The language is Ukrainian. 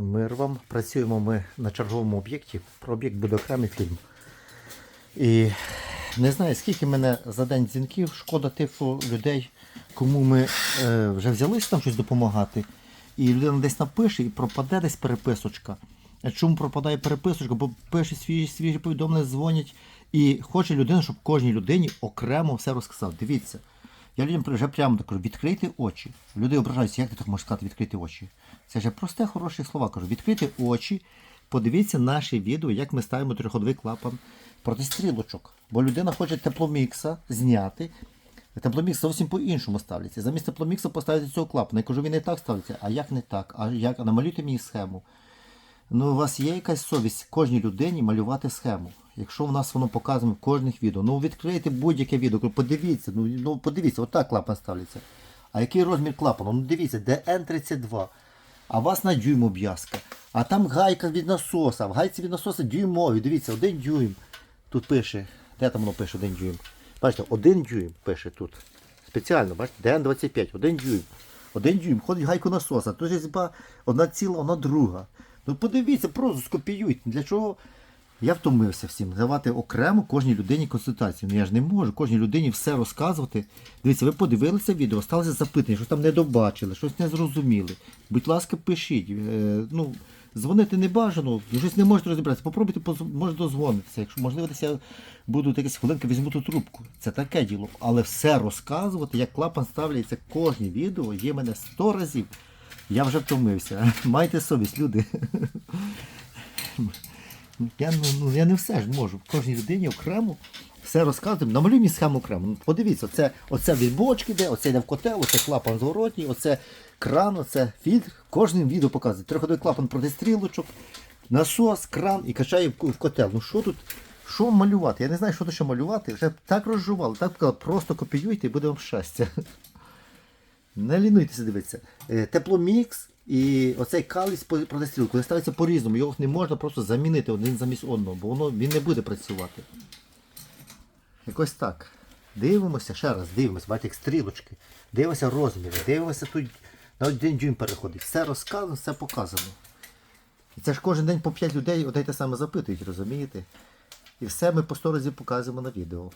Мир вам. Працюємо ми на черговому об'єкті. Про об'єкт буде окремий фільм. І не знаю, скільки мене за день дзвінків, шкода типу людей, кому ми е, вже взялися там щось допомагати. І людина десь напише і пропаде десь переписочка. А чому пропадає переписочка? Бо пише свіжі, свіжі повідомлення, дзвонять. І хоче людина, щоб кожній людині окремо все розказав. Дивіться. Я людям вже прямо кажу, відкрийте очі. Люди ображаються, як ти так можеш сказати, відкрити очі. Це ж просте, хороші слова. Кажу, відкрийте очі, подивіться наші відео, як ми ставимо триходовий клапан проти стрілочок. Бо людина хоче тепломікса зняти. Тепломікс зовсім по-іншому ставиться. Замість тепломікса поставити цього клапана. Я кажу, він не так ставиться. А як не так? А як? Намалюйте мені схему. Ну, у вас є якась совість кожній людині малювати схему. Якщо в нас воно показано в кожних відео, ну відкрийте будь-яке відео, подивіться, ну, ну подивіться, отак клапан ставиться. А який розмір клапану? Ну дивіться, де N32. А у вас на дюйм обв'язка. А там гайка від насоса. В гайці від насоса дюймові. Дивіться, один дюйм. Тут пише. Де там воно пише один дюйм? Бачите, один дюйм пише тут. Спеціально, бачите, ДН25, один дюйм. Один дюйм, ходить гайку насоса. Тут різьба одна ціла, одна друга. Ну подивіться, просто скопіюйте. Для чого? Я втомився всім давати окремо кожній людині консультацію. Ну я ж не можу кожній людині все розказувати. Дивіться, ви подивилися відео, сталося запитання, щось там не добачили, щось не зрозуміли. Будь ласка, пишіть. Е, ну, дзвонити не бажано, щось не можете розібратися. Попробуйте, може дозвонитися. Якщо можливо, я буду якась хвилинка, візьму ту трубку. Це таке діло. Але все розказувати, як клапан ставляється кожне відео, є мене 100 разів. Я вже втомився. Майте совість, люди. Я, ну, ну, я не все ж можу. Кожній людині окремо все розказую. Намалюй мені схему окремо. Ну, подивіться, оце, оце від бочки йде, оце йде в котел, оце клапан зворотній, оце кран, оце фільтр. Кожним відео показує. Трьохходовий клапан проти стрілочок, насос, кран і качає в, котел. Ну що тут? Що малювати? Я не знаю, що тут ще малювати. Вже так розжували, так просто копіюйте і буде вам щастя. Не лінуйтеся, дивіться. Е, Тепломікс і оцей по- проти вони ставиться по-різному. Його не можна просто замінити один замість одного, бо воно він не буде працювати. Якось так. Дивимося, ще раз, дивимося, бачите, як стрілочки. Дивимося розміри, дивимося тут на один дюйм переходить. Все розказано, все показано. І це ж кожен день по 5 людей одне те саме запитують, розумієте? І все ми по 100 разів показуємо на відео.